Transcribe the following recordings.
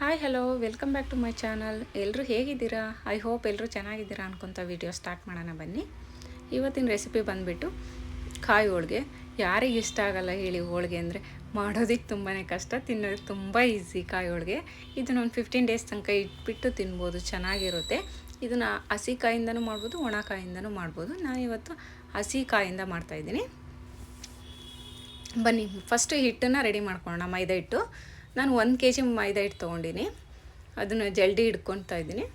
Hi hello welcome back to my channel ಎಲ್ಲರೂ ಹೇಗಿದ್ದೀರಾ? I hope ಎಲ್ಲರೂ ಚೆನ್ನಾಗಿದ್ದೀರಾ ಅನ್ಕೊತ ವಿಡಿಯೋ ಸ್ಟಾರ್ಟ್ ಮಾಡೋಣ ಬನ್ನಿ. ಇವತ್ತಿನ ರೆಸಿಪಿ ಬಂದುಬಿಟ್ಟು ಕಾಯಿ ಹೋಳಿಗೆ. ಯಾರಿಗೆ ಇಷ್ಟ ಆಗಲ್ಲ ಹೇಳಿ ಹೋಳಿಗೆ ಅಂದರೆ ಮಾಡೋದಕ್ಕೆ ತುಂಬಾ ಕಷ್ಟ ತಿನ್ನೋದಕ್ಕೆ ತುಂಬ ಈಸಿ ಕಾಯಿ ಹೋಳಿಗೆ. ಇದನ್ನ ಒಂದು ಫಿಫ್ಟೀನ್ ಡೇಸ್ ತನಕ ಇಟ್ಬಿಟ್ಟು ತಿನ್ಬೋದು, ಚೆನ್ನಾಗಿರುತ್ತೆ. ಇದನ್ನು ಹಸಿ ಕಾಯಿಂದನೂ ಮಾಡ್ಬೋದು, ಒಣ ಕಾಯಿಂದನೂ ಮಾಡ್ಬೋದು. ನಾನು ಇವತ್ತು ಹಸಿ ಕಾಯಿಂದ ಮಾಡ್ತಾಯಿದ್ದೀನಿ ಬನ್ನಿ ಫಸ್ಟು ಹಿಟ್ಟನ್ನು ರೆಡಿ ಮಾಡ್ಕೊಳ್ಳೋಣ, ಮೈದಾ ಹಿಟ್ಟು. ನಾನು ಒಂದು ಕೆ ಜಿ ಮೈದಾ ಹಿಟ್ಟು ತೊಗೊಂಡಿನಿ. ಅದನ್ನು ಜಲ್ಡಿ ಹಿಡ್ಕೊತಾ ಇದ್ದೀನಿ.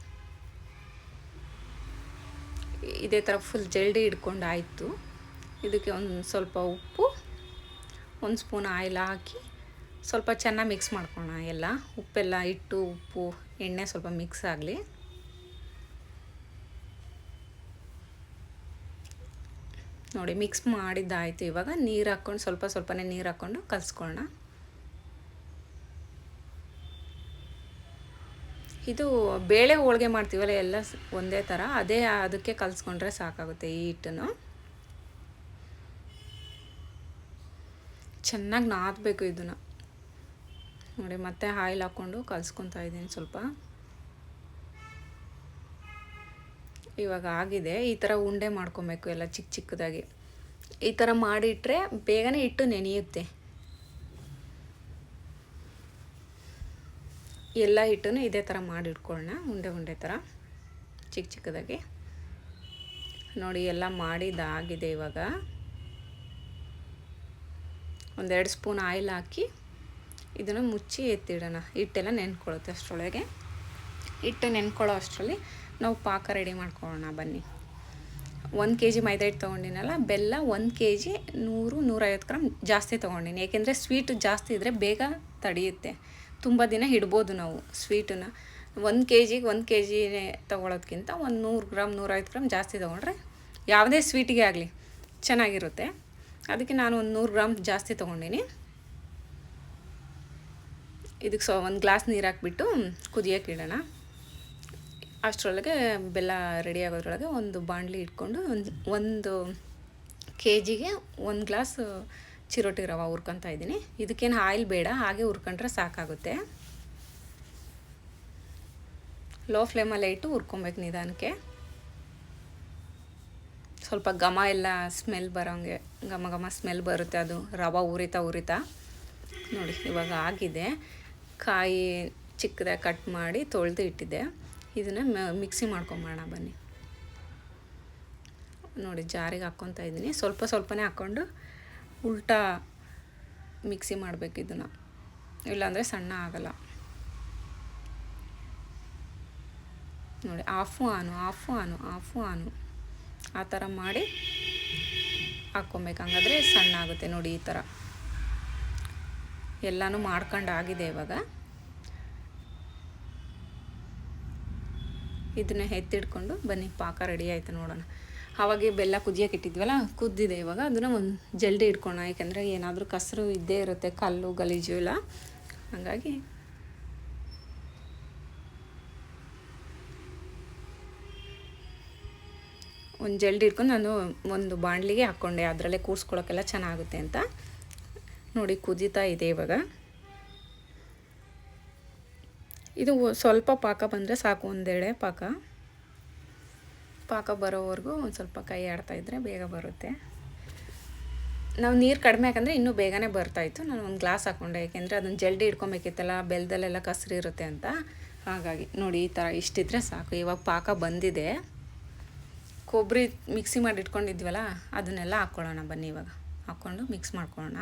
ಇದೇ ಥರ ಫುಲ್ ಜಲ್ಡಿ ಹಿಡ್ಕೊಂಡು ಆಯಿತು ಇದಕ್ಕೆ ಒಂದು ಸ್ವಲ್ಪ ಉಪ್ಪು, ಒಂದು ಸ್ಪೂನ್ ಆಯಿಲ್ ಹಾಕಿ ಸ್ವಲ್ಪ ಚೆನ್ನಾಗಿ ಮಿಕ್ಸ್ ಮಾಡ್ಕೊಳ್ಳೋಣ ಎಲ್ಲ. ಉಪ್ಪೆಲ್ಲ ಹಿಟ್ಟು, ಉಪ್ಪು, ಎಣ್ಣೆ ಸ್ವಲ್ಪ ಮಿಕ್ಸ್ ಆಗಲಿ. ನೋಡಿ ಮಿಕ್ಸ್ ಮಾಡಿದ್ದಾಯಿತು ಇವಾಗ. ನೀರು ಹಾಕ್ಕೊಂಡು ಸ್ವಲ್ಪ ಸ್ವಲ್ಪನೇ ನೀರು ಹಾಕ್ಕೊಂಡು ಕಲಿಸ್ಕೊಳ್ಳೋಣ ಇದು ಬೇಳೆ ಹೋಳಿಗೆ ಮಾಡ್ತೀವಲ್ಲ ಎಲ್ಲ ಒಂದೇ ಥರ, ಅದೇ ಅದಕ್ಕೆ ಕಲಿಸ್ಕೊಂಡ್ರೆ ಸಾಕಾಗುತ್ತೆ ಈ ಹಿಟ್ಟನ್ನು. ಚೆನ್ನಾಗಿ ನಾದಬೇಕು ಇದನ್ನು. ನೋಡಿ, ಮತ್ತೆ ಆಯಿಲ್ ಹಾಕ್ಕೊಂಡು ಕಲಿಸ್ಕೊತಾ ಇದ್ದೀನಿ ಸ್ವಲ್ಪ. ಇವಾಗ ಆಗಿದೆ. ಈ ಥರ ಉಂಡೆ ಮಾಡ್ಕೊಬೇಕು ಎಲ್ಲ ಚಿಕ್ಕ ಚಿಕ್ಕದಾಗಿ. ಈ ಥರ ಮಾಡಿಟ್ರೆ ಬೇಗನೆ ಹಿಟ್ಟು ನೆನೆಯುತ್ತೆ. ಎಲ್ಲ ಹಿಟ್ಟನ್ನು ಇದೇ ಥರ ಮಾಡಿಟ್ಕೊಳ್ಳೋಣ, ಉಂಡೆ ಉಂಡೆ ಥರ, ಚಿಕ್ಕ ಚಿಕ್ಕದಾಗಿ. ನೋಡಿ, ಎಲ್ಲ ಮಾಡಿದಾಗಿದೆ ಇವಾಗ. ಒಂದೆರಡು ಸ್ಪೂನ್ ಆಯಿಲ್ ಹಾಕಿ ಇದನ್ನು ಮುಚ್ಚಿ ಎತ್ತಿಡೋಣ. ಹಿಟ್ಟೆಲ್ಲ ನೆನ್ಕೊಳ್ಳುತ್ತೆ ಅಷ್ಟರೊಳಗೆ. ಹಿಟ್ಟು ನೆನ್ಕೊಳ್ಳೋ ಅಷ್ಟರಲ್ಲಿ ನಾವು ಪಾಕ ರೆಡಿ ಮಾಡ್ಕೊಳ್ಳೋಣ ಬನ್ನಿ. ಒಂದು ಕೆ ಜಿ ಮೈದಾ ಹಿಟ್ಟು ತೊಗೊಂಡಿನಲ್ಲ, ಬೆಲ್ಲ ಒಂದು ಕೆ ಜಿ ನೂರು ನೂರೈವತ್ತು ಗ್ರಾಮ್ ಜಾಸ್ತಿ ತೊಗೊಂಡಿನಿ. ಏಕೆಂದರೆ ಸ್ವೀಟ್ ಜಾಸ್ತಿ ಇದ್ದರೆ ಬೇಗ ತಡೆಯುತ್ತೆ. ತುಂಬ ದಿನ ಇಡ್ಬೋದು ನಾವು ಸ್ವೀಟನ್ನು. ಒಂದು ಕೆ ಜಿಗೆ ಒಂದು ಕೆ ಜಿನೇ ತೊಗೊಳೋದ್ಕಿಂತ ಒಂದು ನೂರು ಗ್ರಾಮ್, ನೂರೈವತ್ತು ಗ್ರಾಮ್ ಜಾಸ್ತಿ ತೊಗೊಂಡ್ರೆ ಯಾವುದೇ ಸ್ವೀಟಿಗೆ ಆಗಲಿ ಚೆನ್ನಾಗಿರುತ್ತೆ. ಅದಕ್ಕೆ ನಾನು ಒಂದು ನೂರು ಗ್ರಾಮ್ ಜಾಸ್ತಿ ತೊಗೊಂಡಿನಿ. ಇದಕ್ಕೆ ಸೊ ಒಂದು ಗ್ಲಾಸ್ ನೀರು ಹಾಕ್ಬಿಟ್ಟು ಕುದಿಯೋಕೆ ಇಡೋಣ. ಅಷ್ಟರೊಳಗೆ ಬೆಲ್ಲ ರೆಡಿ ಆಗೋದ್ರೊಳಗೆ ಒಂದು ಬಾಣಲಿ ಇಟ್ಕೊಂಡು ಒಂದು ಒಂದು ಕೆ ಜಿಗೆ ಒಂದು ಗ್ಲಾಸ್ ಚಿರೋಟಿ ರವೆ ಹುರ್ಕೊತಾ ಇದ್ದೀನಿ. ಇದಕ್ಕೇನು ಆಯಿಲ್ ಬೇಡ, ಹಾಗೆ ಹುರ್ಕೊಂಡ್ರೆ ಸಾಕಾಗುತ್ತೆ. ಲೋ ಫ್ಲೇಮಲ್ಲೇ ಇಟ್ಟು ಹುರ್ಕೊಬೇಕು ನಿಧಾನಕ್ಕೆ. ಸ್ವಲ್ಪ ಘಮ ಎಲ್ಲ ಸ್ಮೆಲ್ ಬರೋಂಗೆ, ಘಮ ಘಮ ಸ್ಮೆಲ್ ಬರುತ್ತೆ ಅದು, ರವೆ ಉರಿತಾ ಉರಿತಾ. ನೋಡಿ, ಇವಾಗ ಆಗಿದೆ. ಕಾಯಿ ಚಿಕ್ಕದಾಗಿ ಕಟ್ ಮಾಡಿ ತೊಳೆದು ಇಟ್ಟಿದ್ದೆ. ಇದನ್ನು ಮಿಕ್ಸಿ ಮಾಡ್ಕೊಂಬೋಣ ಬನ್ನಿ. ನೋಡಿ, ಜಾರಿಗೆ ಹಾಕ್ಕೊತಾ ಇದ್ದೀನಿ. ಸ್ವಲ್ಪ ಸ್ವಲ್ಪನೇ ಹಾಕ್ಕೊಂಡು ಉಲ್ಟಾ ಮಿಕ್ಸಿ ಮಾಡಬೇಕು ಇದನ್ನು. ಇಲ್ಲಾಂದರೆ ಸಣ್ಣ ಆಗಲ್ಲ. ನೋಡಿ, ಆಫು ಆನು ಆಫು ಆನು ಆಫು ಆನು. ಆ ಥರ ಮಾಡಿ ಹಾಕ್ಕೊಬೇಕು ಹಂಗಾದ್ರೆ ಸಣ್ಣ ಆಗುತ್ತೆ ನೋಡಿ ಈ ಥರ ಎಲ್ಲನೂ ಮಾಡ್ಕೊಂಡು ಆಗಿದೆ ಇವಾಗ. ಇದನ್ನ ಎತ್ತಿಡ್ಕೊಂಡು ಬನ್ನಿ, ಪಾಕ ರೆಡಿ ಆಯಿತು ನೋಡೋಣ. ಆವಾಗೆ ಬೆಲ್ಲ ಕುದಿಯೋಕೆ ಇಟ್ಟಿದ್ವಲ್ಲ, ಕುದ್ದಿದೆ ಇವಾಗ. ಅದನ್ನು ಒಂದು ಜಲ್ದಿ ಇಟ್ಕೋಣ ಯಾಕೆಂದರೆ ಏನಾದರೂ ಕಸರು ಇದ್ದೇ ಇರುತ್ತೆ, ಕಲ್ಲು, ಗಲೀಜು ಎಲ್ಲ. ಹಾಗಾಗಿ ಒಂದು ಜಲ್ದಿ ಇಟ್ಕೊಂಡು ನಾನು ಒಂದು ಬಾಣಲಿಗೆ ಹಾಕ್ಕೊಂಡೆ ಅದರಲ್ಲೇ ಕೂರಿಸ್ಕೊಳ್ಳೋಕ್ಕೆಲ್ಲ ಚೆನ್ನಾಗುತ್ತೆ ಅಂತ. ನೋಡಿ, ಕುದೀತಾ ಇದೆ ಇವಾಗ. ಇದು ಸ್ವಲ್ಪ ಪಾಕ ಬಂದರೆ ಸಾಕು ಒಂದೆಳೆ ಪಾಕ. ಪಾಕ ಬರೋವರೆಗೂ ಒಂದು ಸ್ವಲ್ಪ ಕೈ ಆಡ್ತಾ ಆಡ್ತಾಯಿದ್ರೆ ಬೇಗ ಬರುತ್ತೆ. ನಾವು ನೀರು ಕಡಿಮೆ ಯಾಕಂದರೆ ಇನ್ನೂ ಬೇಗನೆ ಬರ್ತಾಯಿತ್ತು ನಾನು ಒಂದು ಗ್ಲಾಸ್ ಹಾಕ್ಕೊಂಡೆ ಯಾಕೆಂದರೆ ಅದನ್ನು ಜಲ್ದಿ ಇಟ್ಕೊಬೇಕಿತ್ತಲ್ಲ ಬೆಲ್ದಲ್ಲೆಲ್ಲ ಕಸರು ಇರುತ್ತೆ ಅಂತ. ಹಾಗಾಗಿ ನೋಡಿ ಈ ಥರ ಇಷ್ಟಿದ್ರೆ ಸಾಕು. ಇವಾಗ ಪಾಕ ಬಂದಿದೆ. ಕೊಬ್ಬರಿ ಮಿಕ್ಸಿ ಮಾಡಿ ಇಟ್ಕೊಂಡಿದ್ವಲ್ಲ ಅದನ್ನೆಲ್ಲ ಹಾಕ್ಕೊಳ್ಳೋಣ ಬನ್ನಿ ಇವಾಗ. ಹಾಕ್ಕೊಂಡು ಮಿಕ್ಸ್ ಮಾಡ್ಕೊಳ್ಳೋಣ.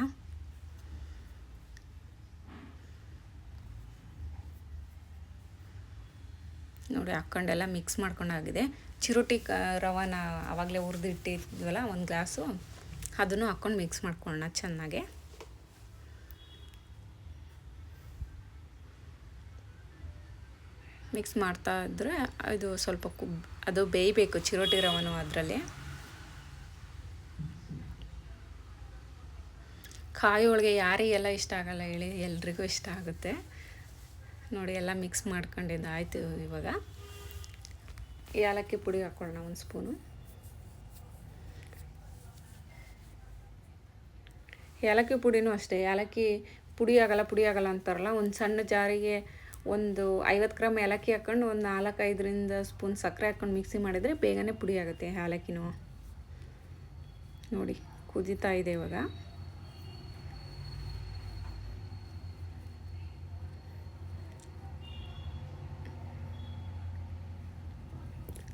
ನೋಡಿ, ಹಾಕ್ಕೊಂಡೆಲ್ಲ ಮಿಕ್ಸ್ ಮಾಡ್ಕೊಂಡಾಗಿದೆ. ಚಿರೋಟಿ ಕ, ರವಾನ ಆವಾಗಲೇ ಹುರಿದು ಇಟ್ಟಿದ್ವಲ್ಲ, ಒಂದು ಗ್ಲಾಸು. ಅದನ್ನು ಹಾಕ್ಕೊಂಡು ಮಿಕ್ಸ್ ಮಾಡ್ಕೊಳ್ಳೋಣ ಚೆನ್ನಾಗೆ. ಮಿಕ್ಸ್ ಮಾಡ್ತಾ ಇದ್ದರೆ ಇದು ಸ್ವಲ್ಪ ಕುಬ್ ಅದು ಬೇಯಬೇಕು ಚಿರೋಟಿ ರವನು ಅದರಲ್ಲಿ. ಕಾಯಿ ಒಳಗೆ ಯಾರಿಗೆಲ್ಲ ಇಷ್ಟ ಆಗಲ್ಲ ಹೇಳಿ ಎಲ್ರಿಗೂ ಇಷ್ಟ ಆಗುತ್ತೆ. ನೋಡಿ, ಎಲ್ಲ ಮಿಕ್ಸ್ ಮಾಡ್ಕೊಂಡಿದ್ದು. ಆಯಿತು ಇವಾಗ. ಏಲಕ್ಕಿ ಪುಡಿ ಹಾಕ್ಕೊಳ್ಳೋಣ ಒಂದು ಸ್ಪೂನು ಏಲಕ್ಕಿ ಪುಡಿನೂ ಅಷ್ಟೇ. ಏಲಕ್ಕಿ ಪುಡಿ ಆಗಲ್ಲ ಪುಡಿ ಆಗಲ್ಲ ಅಂತಾರಲ್ಲ, ಒಂದು ಸಣ್ಣ ಜಾರಿಗೆ ಒಂದು ಐವತ್ತು ಗ್ರಾಮ್ ಏಲಕ್ಕಿ ಹಾಕ್ಕೊಂಡು ಒಂದು ನಾಲ್ಕೈದರಿಂದ ಸ್ಪೂನ್ ಸಕ್ಕರೆ ಹಾಕ್ಕೊಂಡು ಮಿಕ್ಸಿ ಮಾಡಿದರೆ ಬೇಗನೆ ಪುಡಿ ಆಗುತ್ತೆ ಏಲಕ್ಕಿನೂ. ನೋಡಿ, ಕುದೀತಾ ಇದೆ ಇವಾಗ.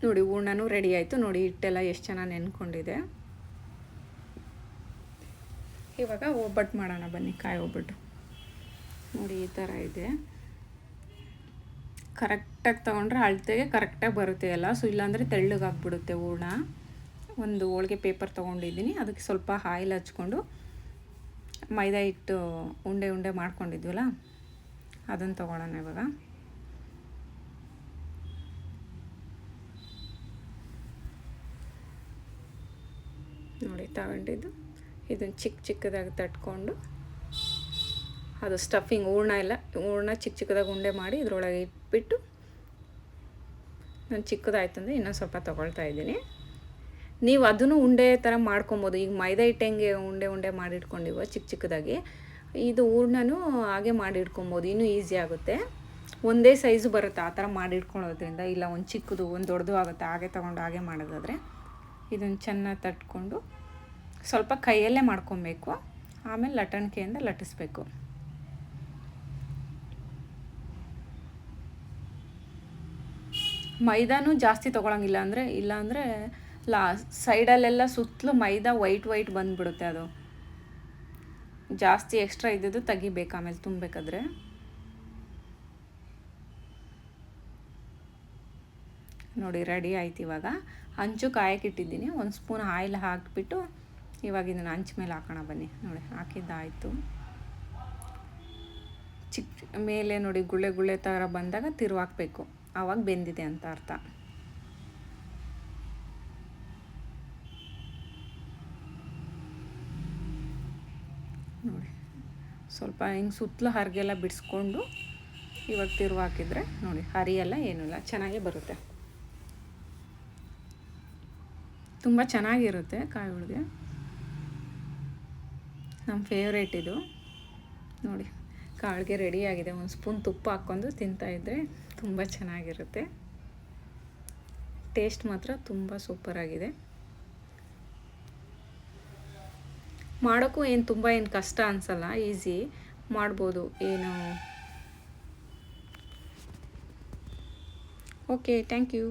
ನೋಡಿ, ಹೂರ್ಣನೂ ರೆಡಿ ಆಯಿತು. ನೋಡಿ, ಹಿಟ್ಟೆಲ್ಲ ಎಷ್ಟು ಚೆನ್ನಾಗಿ ನೆನ್ಕೊಂಡಿದೆ. ಇವಾಗ ಒಬ್ಬಟ್ಟು ಮಾಡೋಣ. ಬನ್ನಿ, ಕಾಯಿ ಒಬ್ಬಟ್ಟು. ನೋಡಿ, ಈ ಥರ ಇದೆ. ಕರೆಕ್ಟಾಗಿ ತೊಗೊಂಡ್ರೆ ಅಳತೆಗೆ ಕರೆಕ್ಟಾಗಿ ಬರುತ್ತೆ ಎಲ್ಲ. ಸೊ ಇಲ್ಲಾಂದರೆ ತೆಳ್ಳಗಾಗ್ಬಿಡುತ್ತೆ ಹೂರ್ಣ. ಒಂದು ಹೋಳಿಗೆ ಪೇಪರ್ ತೊಗೊಂಡಿದ್ದೀನಿ. ಅದಕ್ಕೆ ಸ್ವಲ್ಪ ಆಯಿಲ್ ಹಚ್ಕೊಂಡು ಮೈದಾ ಹಿಟ್ಟು ಉಂಡೆ ಉಂಡೆ ಮಾಡ್ಕೊಂಡಿದ್ವಲ್ಲ, ಅದನ್ನು ತೊಗೊಳ್ಳೋಣ ಇವಾಗ ನೋಡಿ ತಗೊಂಡಿದ್ದು. ಇದನ್ನು ಚಿಕ್ಕ ಚಿಕ್ಕದಾಗಿ ತಟ್ಕೊಂಡು ಅದು ಸ್ಟಫಿಂಗ್ ಹೂರ್ಣ ಇಲ್ಲ ಹೂರ್ಣ ಚಿಕ್ಕ ಚಿಕ್ಕದಾಗಿ ಉಂಡೆ ಮಾಡಿ ಇದ್ರೊಳಗೆ ಇಟ್ಬಿಟ್ಟು ನಾನು ಚಿಕ್ಕದಾಯ್ತು ಅಂದರೆ ಇನ್ನೊಂದು ಸ್ವಲ್ಪ ತೊಗೊಳ್ತಾ ಇದ್ದೀನಿ. ನೀವು ಅದನ್ನು ಉಂಡೆ ಥರ ಮಾಡ್ಕೊಬೋದು. ಈಗ ಮೈದಾ ಹಿಟ್ಟು ಹೆಂಗೆ ಉಂಡೆ ಉಂಡೆ ಮಾಡಿಟ್ಕೊಂಡಿವ ಚಿಕ್ಕ ಚಿಕ್ಕದಾಗಿ, ಇದು ಹೂರ್ಣನೂ ಹಾಗೆ ಮಾಡಿ ಇಟ್ಕೊಬೋದು. ಇನ್ನೂ ಈಸಿ ಆಗುತ್ತೆ. ಒಂದೇ ಸೈಜು ಬರುತ್ತೆ ಆ ಥರ ಮಾಡಿಟ್ಕೊಳ್ಳೋದ್ರಿಂದ ಇಲ್ಲ, ಒಂದು ಚಿಕ್ಕದು, ಒಂದು ದೊಡ್ಡದು ಆಗುತ್ತೆ. ಹಾಗೆ ತೊಗೊಂಡು ಹಾಗೆ ಮಾಡೋದಾದರೆ ಇದನ್ನು ಚೆನ್ನಾಗಿ ತಟ್ಕೊಂಡು ಸ್ವಲ್ಪ ಕೈಯಲ್ಲೇ ಮಾಡ್ಕೊಬೇಕು. ಆಮೇಲೆ ಲಟಣಿಕೆಯಿಂದ ಲಟ್ಟಿಸ್ಬೇಕು. ಮೈದಾನೂ ಜಾಸ್ತಿ ತೊಗೊಳಂಗಿಲ್ಲ ಅಂದರೆ ಇಲ್ಲಾಂದರೆ ಲಾ, ಸೈಡಲ್ಲೆಲ್ಲ ಸುತ್ತಲೂ ಮೈದಾ ವೈಟ್ ವೈಟ್ ಬಂದುಬಿಡುತ್ತೆ ಅದು. ಜಾಸ್ತಿ ಎಕ್ಸ್ಟ್ರಾ ಇದ್ದಿದ್ದು ತೆಗಿಬೇಕು ಆಮೇಲೆ ತುಂಬಬೇಕಾದ್ರೆ. ನೋಡಿ, ರೆಡಿ ಆಯ್ತು ಇವಾಗ. ಹಂಚು ಕಾಯಕ್ಕಿಟ್ಟಿದ್ದೀನಿ ಒಂದು ಸ್ಪೂನ್ ಆಯಿಲ್ ಹಾಕಿಬಿಟ್ಟು ಇವಾಗ ಇದನ್ನು ಹಂಚು ಮೇಲೆ ಹಾಕೋಣ ಬನ್ನಿ. ನೋಡಿ, ಹಾಕಿದ್ದಾಯಿತು. ಚಿಕ್ಕ ಮೇಲೆ ನೋಡಿ, ಗುಳ್ಳೆ ಗುಳ್ಳೆ ಥರ ಬಂದಾಗ ತಿರುವಾಕಬೇಕು ಆವಾಗ ಬೆಂದಿದೆ ಅಂತ ಅರ್ಥ. ನೋಡಿ, ಸ್ವಲ್ಪ ಹಿಂಗೆ ಸುತ್ತಲೂ ಹರಿಗೆಲ್ಲ ಬಿಡಿಸ್ಕೊಂಡು ಇವಾಗ ತಿರುವು ಹಾಕಿದರೆ ನೋಡಿ, ಹರಿಯೆಲ್ಲ, ಏನೂ ಇಲ್ಲ, ಚೆನ್ನಾಗೇ ಬರುತ್ತೆ. ತುಂಬ ಚೆನ್ನಾಗಿರುತ್ತೆ ಕಾಯಿ ಹೋಳಿಗೆ. ನಮ್ಮ ಫೇವ್ರೇಟ್ ಇದು. ನೋಡಿ, ಕಾಳಿಗೆ ರೆಡಿಯಾಗಿದೆ ಒಂದು ಸ್ಪೂನ್ ತುಪ್ಪ ಹಾಕ್ಕೊಂಡು ತಿಂತಾಯಿದ್ರೆ ತುಂಬ ಚೆನ್ನಾಗಿರುತ್ತೆ. ಟೇಸ್ಟ್ ಮಾತ್ರ ತುಂಬ ಸೂಪರಾಗಿದೆ ಮಾಡೋಕ್ಕೂ ಏನು ತುಂಬ ಏನು ಕಷ್ಟ ಅನಿಸಲ್ಲ ಈಸಿ ಮಾಡ್ಬೋದು. ಏನು? Okay thank you